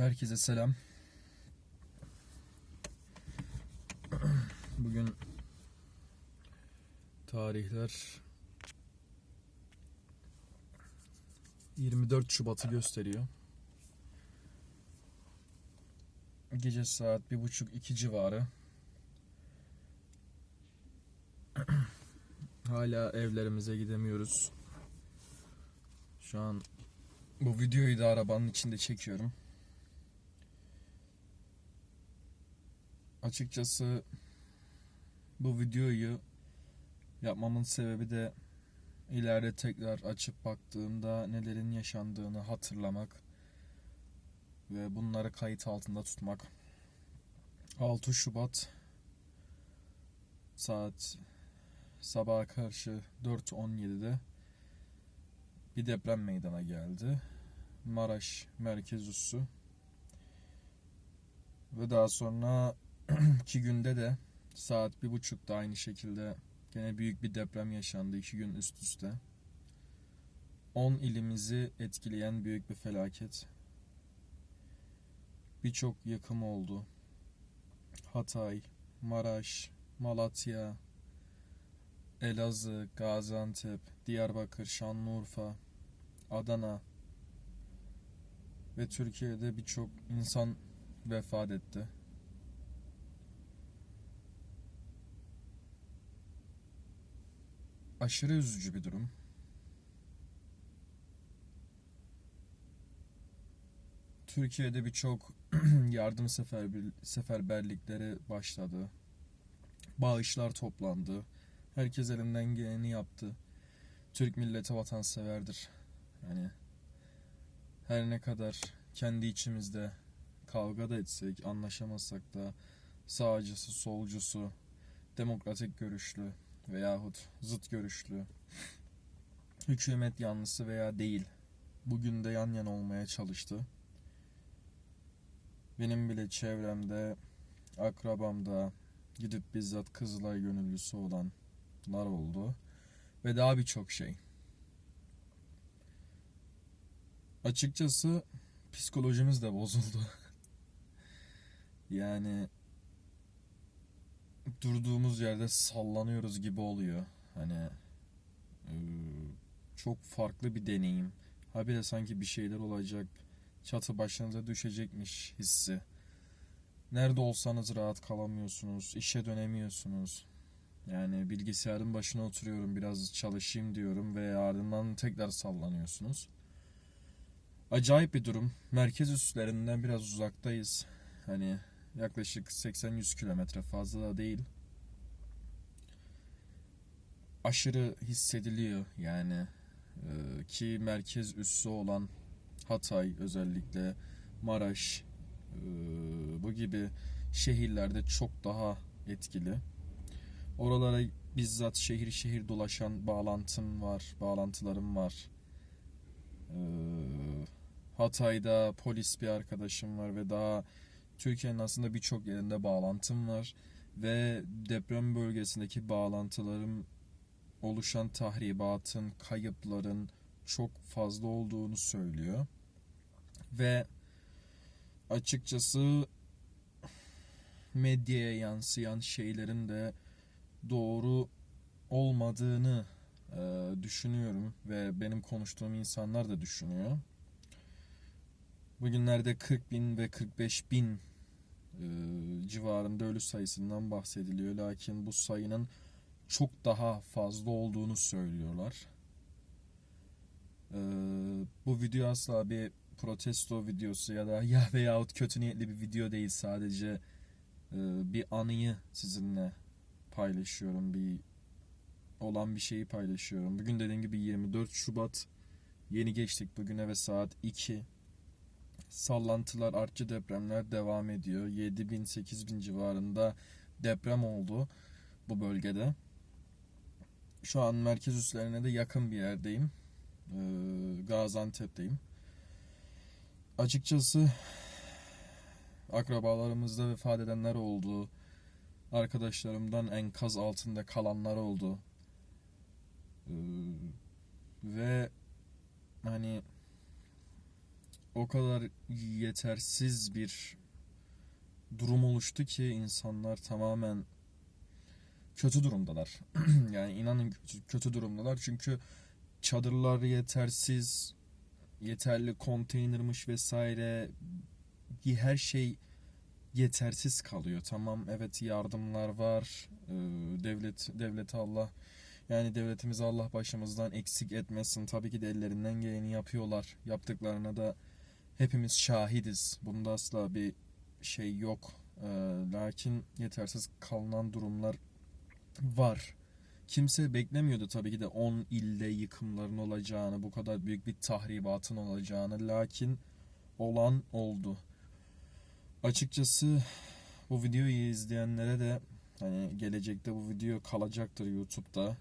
Herkese selam. Bugün tarihler 24 Şubat'ı gösteriyor. Gece saat bir buçuk iki civarı. Hala evlerimize gidemiyoruz. Şu an bu videoyu da arabanın içinde çekiyorum. Açıkçası bu videoyu yapmamın sebebi de ileride tekrar açıp baktığımda nelerin yaşandığını hatırlamak ve bunları kayıt altında tutmak. 6 Şubat saat sabaha karşı 4.17'de bir deprem meydana geldi. Maraş merkez üssü. Ve daha sonra iki günde de saat bir buçukta aynı şekilde gene büyük bir deprem yaşandı iki gün üst üste. 10 ilimizi etkileyen büyük bir felaket. Birçok yıkım oldu. Hatay, Maraş, Malatya, Elazığ, Gaziantep, Diyarbakır, Şanlıurfa, Adana ve Türkiye'de birçok insan vefat etti. Aşırı üzücü bir durum. Türkiye'de birçok yardım seferber- seferberlikleri başladı. Bağışlar toplandı. Herkes elinden geleni yaptı. Türk milleti vatanseverdir. Yani her ne kadar kendi içimizde kavga da etsek, anlaşamazsak da sağcısı, solcusu, demokratik görüşlü veyahut zıt görüşlü, hükümet yanlısı veya değil, bugün de yan yana olmaya çalıştı. Benim bile çevremde, akrabamda gidip bizzat Kızılay gönüllüsü olanlar oldu ve daha birçok şey. Açıkçası psikolojimiz de bozuldu. yani durduğumuz yerde sallanıyoruz gibi oluyor. Hani eee, çok farklı bir deneyim. Habire sanki bir şeyler olacak. Çatı başınıza düşecekmiş hissi. Nerede olsanız rahat kalamıyorsunuz. işe dönemiyorsunuz. Yani bilgisayarın başına oturuyorum biraz çalışayım diyorum ve ardından tekrar sallanıyorsunuz. Acayip bir durum. Merkez üslerinden biraz uzaktayız. Hani yaklaşık 80-100 kilometre fazla da değil. Aşırı hissediliyor yani Ee, ki merkez üssü olan Hatay özellikle Maraş ee, bu gibi şehirlerde çok daha etkili. Oralara bizzat şehir şehir dolaşan bağlantım var, bağlantılarım var. Ee, Hatay'da polis bir arkadaşım var ve daha Türkiye'nin aslında birçok yerinde bağlantım var ve deprem bölgesindeki bağlantılarım oluşan tahribatın, kayıpların çok fazla olduğunu söylüyor. Ve açıkçası medyaya yansıyan şeylerin de doğru olmadığını e, düşünüyorum ve benim konuştuğum insanlar da düşünüyor. Bugünlerde 40 bin ve 45 bin civarında ölü sayısından bahsediliyor. Lakin bu sayının çok daha fazla olduğunu söylüyorlar. E, bu video asla bir protesto videosu ya da ya veyahut kötü niyetli bir video değil. Sadece e, bir anıyı sizinle paylaşıyorum. Bir olan bir şeyi paylaşıyorum. Bugün dediğim gibi 24 Şubat yeni geçtik bugüne ve saat 2. Sallantılar, artçı depremler devam ediyor. 7000 8000 civarında deprem oldu bu bölgede. Şu an merkez üslerine de yakın bir yerdeyim. Ee, Gaziantep'teyim. Açıkçası akrabalarımızda vefat edenler oldu. Arkadaşlarımdan enkaz altında kalanlar oldu. Ee, ve hani o kadar yetersiz bir durum oluştu ki insanlar tamamen kötü durumdalar. yani inanın kötü- kötü durumdalar çünkü çadırlar yetersiz, yeterli konteynermiş vesaire her şey yetersiz kalıyor. Tamam evet yardımlar var. Ee, devlet devlete Allah yani devletimizi Allah başımızdan eksik etmesin. Tabii ki de ellerinden geleni yapıyorlar. Yaptıklarına da hepimiz şahidiz. Bunda asla bir şey yok. Ee, lakin yetersiz kalınan durumlar var. Kimse beklemiyordu tabii ki de 10 ilde yıkımların olacağını, bu kadar büyük bir tahribatın olacağını. Lakin olan oldu. Açıkçası bu videoyu izleyenlere de hani gelecekte bu video kalacaktır YouTube'da.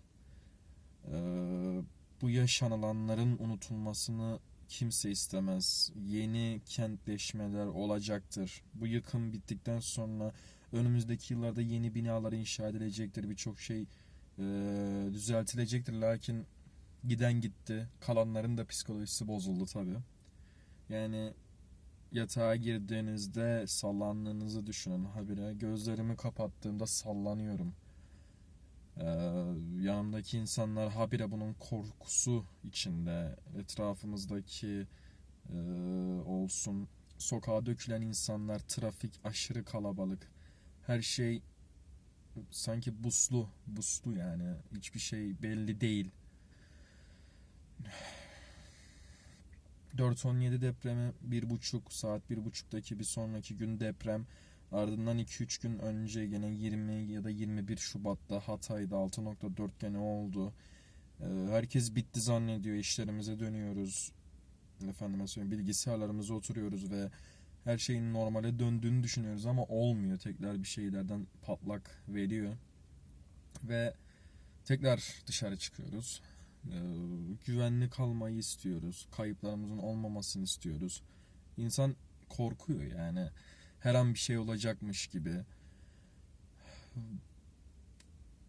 Ee, bu yaşanılanların unutulmasını kimse istemez. Yeni kentleşmeler olacaktır. Bu yıkım bittikten sonra önümüzdeki yıllarda yeni binalar inşa edilecektir. Birçok şey e, düzeltilecektir. Lakin giden gitti. Kalanların da psikolojisi bozuldu tabii. Yani yatağa girdiğinizde sallandığınızı düşünün habire. Gözlerimi kapattığımda sallanıyorum. Ee, insanlar habire bunun korkusu içinde. Etrafımızdaki e, olsun. Sokağa dökülen insanlar, trafik aşırı kalabalık. Her şey sanki buslu, buslu yani. Hiçbir şey belli değil. 4.17 depremi bir buçuk saat bir buçuktaki bir sonraki gün deprem ardından 2-3 gün önce gene 20 ya da 21 Şubat'ta Hatay'da 6.4 gene oldu. Ee, herkes bitti zannediyor işlerimize dönüyoruz. Efendime söyleyeyim bilgisayarlarımıza oturuyoruz ve her şeyin normale döndüğünü düşünüyoruz ama olmuyor. Tekrar bir şeylerden patlak veriyor. Ve tekrar dışarı çıkıyoruz. Ee, güvenli kalmayı istiyoruz. Kayıplarımızın olmamasını istiyoruz. İnsan korkuyor yani. Her an bir şey olacakmış gibi.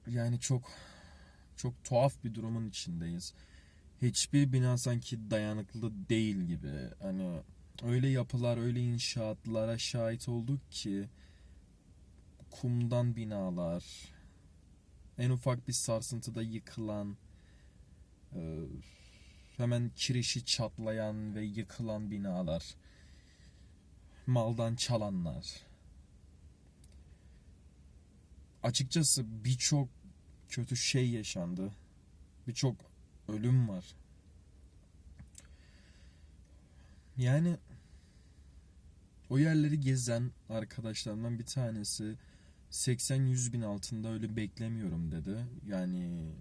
Yani çok çok tuhaf bir durumun içindeyiz. Hiçbir bina sanki dayanıklı değil gibi. Hani öyle yapılar, öyle inşaatlara şahit olduk ki kumdan binalar, en ufak bir sarsıntıda yıkılan, ee, hemen kirişi çatlayan ve yıkılan binalar, maldan çalanlar. Açıkçası birçok kötü şey yaşandı. Birçok ölüm var. Yani o yerleri gezen arkadaşlarımdan bir tanesi 80-100 bin altında öyle beklemiyorum dedi. Yani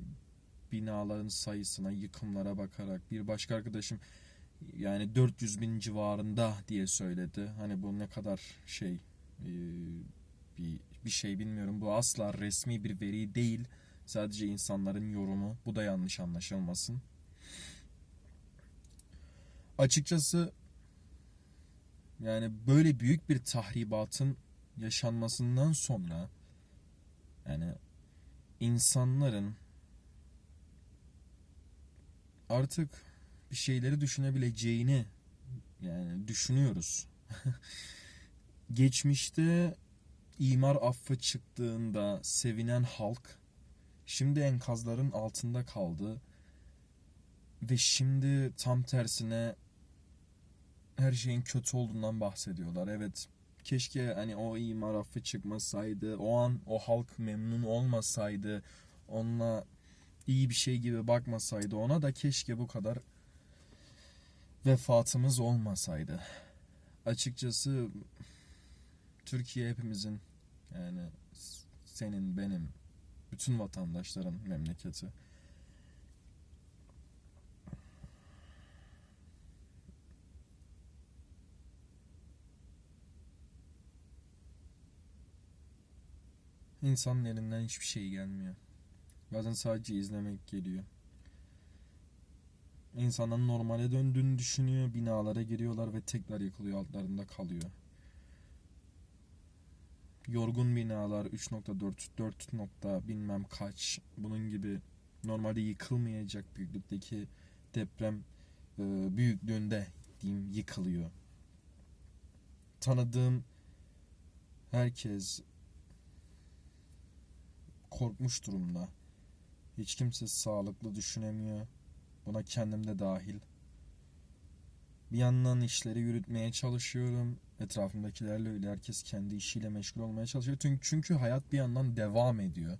binaların sayısına, yıkımlara bakarak bir başka arkadaşım yani 400 bin civarında diye söyledi. Hani bu ne kadar şey e, bir, bir şey bilmiyorum. Bu asla resmi bir veri değil. Sadece insanların yorumu. Bu da yanlış anlaşılmasın. Açıkçası yani böyle büyük bir tahribatın yaşanmasından sonra yani insanların artık bir şeyleri düşünebileceğini yani düşünüyoruz. Geçmişte imar affı çıktığında sevinen halk şimdi enkazların altında kaldı ve şimdi tam tersine her şeyin kötü olduğundan bahsediyorlar. Evet keşke hani o imar affı çıkmasaydı, o an o halk memnun olmasaydı, onunla iyi bir şey gibi bakmasaydı ona da keşke bu kadar vefatımız olmasaydı. Açıkçası Türkiye hepimizin yani senin benim bütün vatandaşların memleketi. İnsanın elinden hiçbir şey gelmiyor. Bazen sadece izlemek geliyor. İnsanların normale döndüğünü düşünüyor, binalara giriyorlar ve tekrar yıkılıyor, altlarında kalıyor. Yorgun binalar 3.4, 4 nokta bilmem kaç bunun gibi normalde yıkılmayacak büyüklükteki deprem e, büyüklüğünde ettiğim yıkılıyor. Tanıdığım herkes korkmuş durumda. Hiç kimse sağlıklı düşünemiyor. Buna kendim de dahil. Bir yandan işleri yürütmeye çalışıyorum. Etrafımdakilerle öyle herkes kendi işiyle meşgul olmaya çalışıyor. Çünkü, çünkü hayat bir yandan devam ediyor.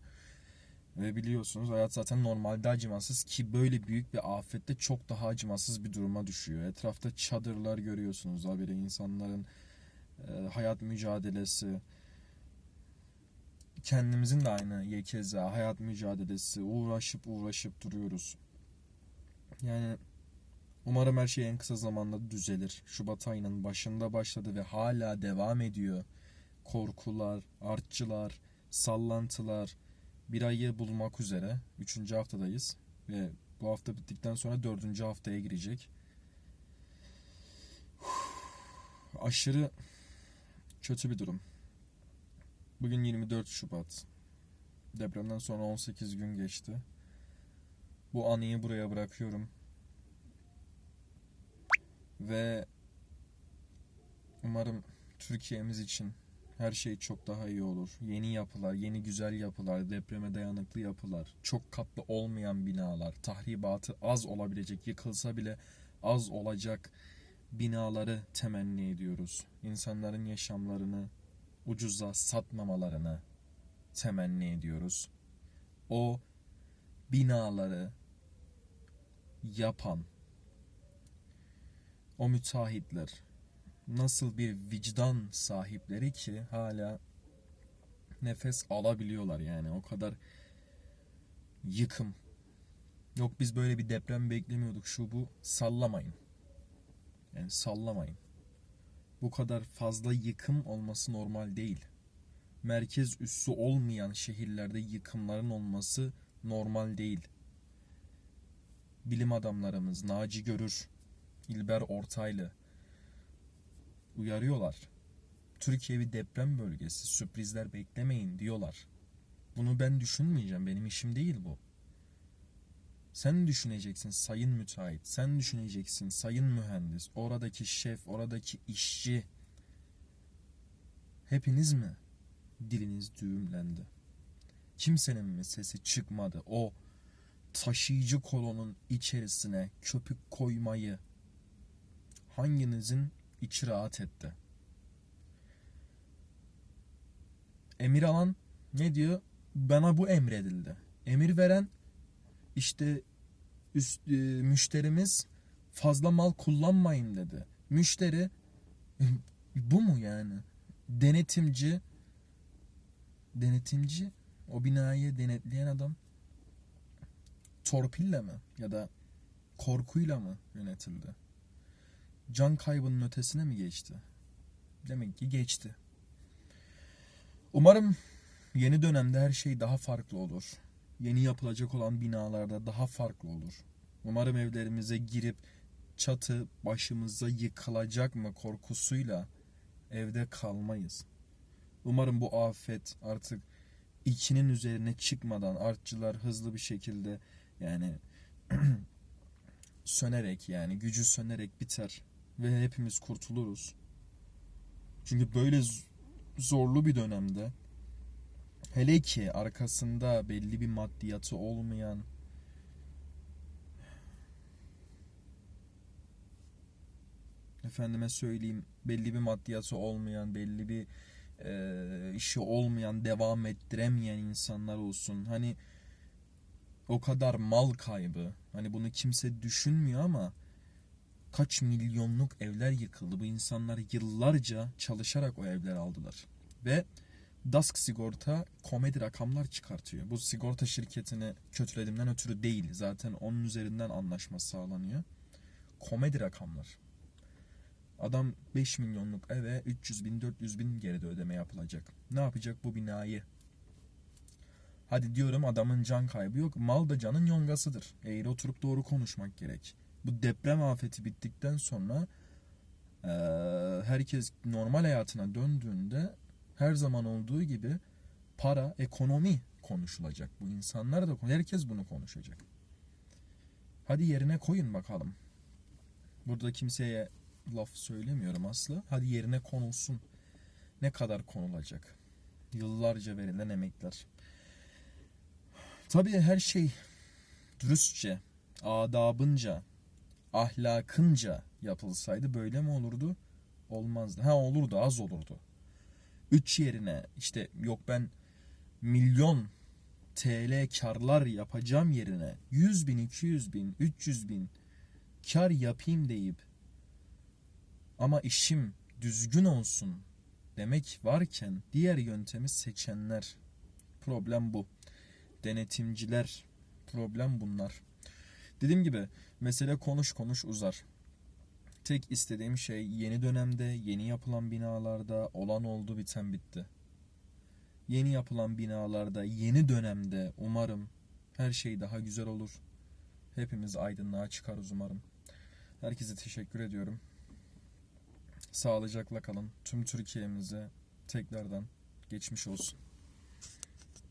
Ve biliyorsunuz hayat zaten normalde acımasız ki böyle büyük bir afette çok daha acımasız bir duruma düşüyor. Etrafta çadırlar görüyorsunuz habire insanların e, hayat mücadelesi. Kendimizin de aynı yekeza hayat mücadelesi uğraşıp uğraşıp duruyoruz. Yani umarım her şey en kısa zamanda düzelir. Şubat ayının başında başladı ve hala devam ediyor. Korkular, artçılar, sallantılar, bir ayı bulmak üzere. Üçüncü haftadayız. Ve bu hafta bittikten sonra dördüncü haftaya girecek. Aşırı kötü bir durum. Bugün 24 Şubat. Depremden sonra 18 gün geçti. Bu anıyı buraya bırakıyorum. Ve umarım Türkiye'miz için her şey çok daha iyi olur. Yeni yapılar, yeni güzel yapılar, depreme dayanıklı yapılar, çok katlı olmayan binalar, tahribatı az olabilecek, yıkılsa bile az olacak binaları temenni ediyoruz. İnsanların yaşamlarını ucuza satmamalarını temenni ediyoruz. O binaları yapan o müteahhitler nasıl bir vicdan sahipleri ki hala nefes alabiliyorlar yani o kadar yıkım. Yok biz böyle bir deprem beklemiyorduk şu bu sallamayın. Yani sallamayın. Bu kadar fazla yıkım olması normal değil. Merkez üssü olmayan şehirlerde yıkımların olması normal değil. Bilim adamlarımız Naci Görür, İlber Ortaylı uyarıyorlar. Türkiye bir deprem bölgesi, sürprizler beklemeyin diyorlar. Bunu ben düşünmeyeceğim, benim işim değil bu. Sen düşüneceksin sayın müteahhit, sen düşüneceksin sayın mühendis, oradaki şef, oradaki işçi. Hepiniz mi diliniz düğümlendi? Kimsenin mi sesi çıkmadı o taşıyıcı kolonun içerisine köpük koymayı hanginizin içi rahat etti? Emir alan ne diyor? Bana bu emredildi. Emir veren işte üst, e, müşterimiz fazla mal kullanmayın dedi. Müşteri bu mu yani? Denetimci denetimci o binayı denetleyen adam torpille mi ya da korkuyla mı yönetildi? Can kaybının ötesine mi geçti? Demek ki geçti. Umarım yeni dönemde her şey daha farklı olur yeni yapılacak olan binalarda daha farklı olur. Umarım evlerimize girip çatı başımıza yıkılacak mı korkusuyla evde kalmayız. Umarım bu afet artık ikinin üzerine çıkmadan artçılar hızlı bir şekilde yani sönerek yani gücü sönerek biter ve hepimiz kurtuluruz. Çünkü böyle zorlu bir dönemde Hele ki arkasında belli bir maddiyatı olmayan efendime söyleyeyim belli bir maddiyatı olmayan belli bir e, işi olmayan devam ettiremeyen insanlar olsun hani o kadar mal kaybı hani bunu kimse düşünmüyor ama kaç milyonluk evler yıkıldı bu insanlar yıllarca çalışarak o evler aldılar ve Dask sigorta komedi rakamlar çıkartıyor. Bu sigorta şirketini kötülediğimden ötürü değil. Zaten onun üzerinden anlaşma sağlanıyor. Komedi rakamlar. Adam 5 milyonluk eve 300 bin 400 bin geride ödeme yapılacak. Ne yapacak bu binayı? Hadi diyorum adamın can kaybı yok. Mal da canın yongasıdır. Eğer oturup doğru konuşmak gerek. Bu deprem afeti bittikten sonra ee, herkes normal hayatına döndüğünde her zaman olduğu gibi para, ekonomi konuşulacak. Bu insanlar da herkes bunu konuşacak. Hadi yerine koyun bakalım. Burada kimseye laf söylemiyorum asla. Hadi yerine konulsun. Ne kadar konulacak? Yıllarca verilen emekler. Tabii her şey dürüstçe, adabınca, ahlakınca yapılsaydı böyle mi olurdu? Olmazdı. Ha olurdu, az olurdu. 3 yerine işte yok ben milyon TL karlar yapacağım yerine 100 bin, 200 bin, 300 bin kar yapayım deyip ama işim düzgün olsun demek varken diğer yöntemi seçenler problem bu. Denetimciler problem bunlar. Dediğim gibi mesele konuş konuş uzar. Tek istediğim şey yeni dönemde yeni yapılan binalarda olan oldu biten bitti. Yeni yapılan binalarda yeni dönemde umarım her şey daha güzel olur. Hepimiz aydınlığa çıkarız umarım. Herkese teşekkür ediyorum. Sağlıcakla kalın. Tüm Türkiye'mize tekrardan geçmiş olsun.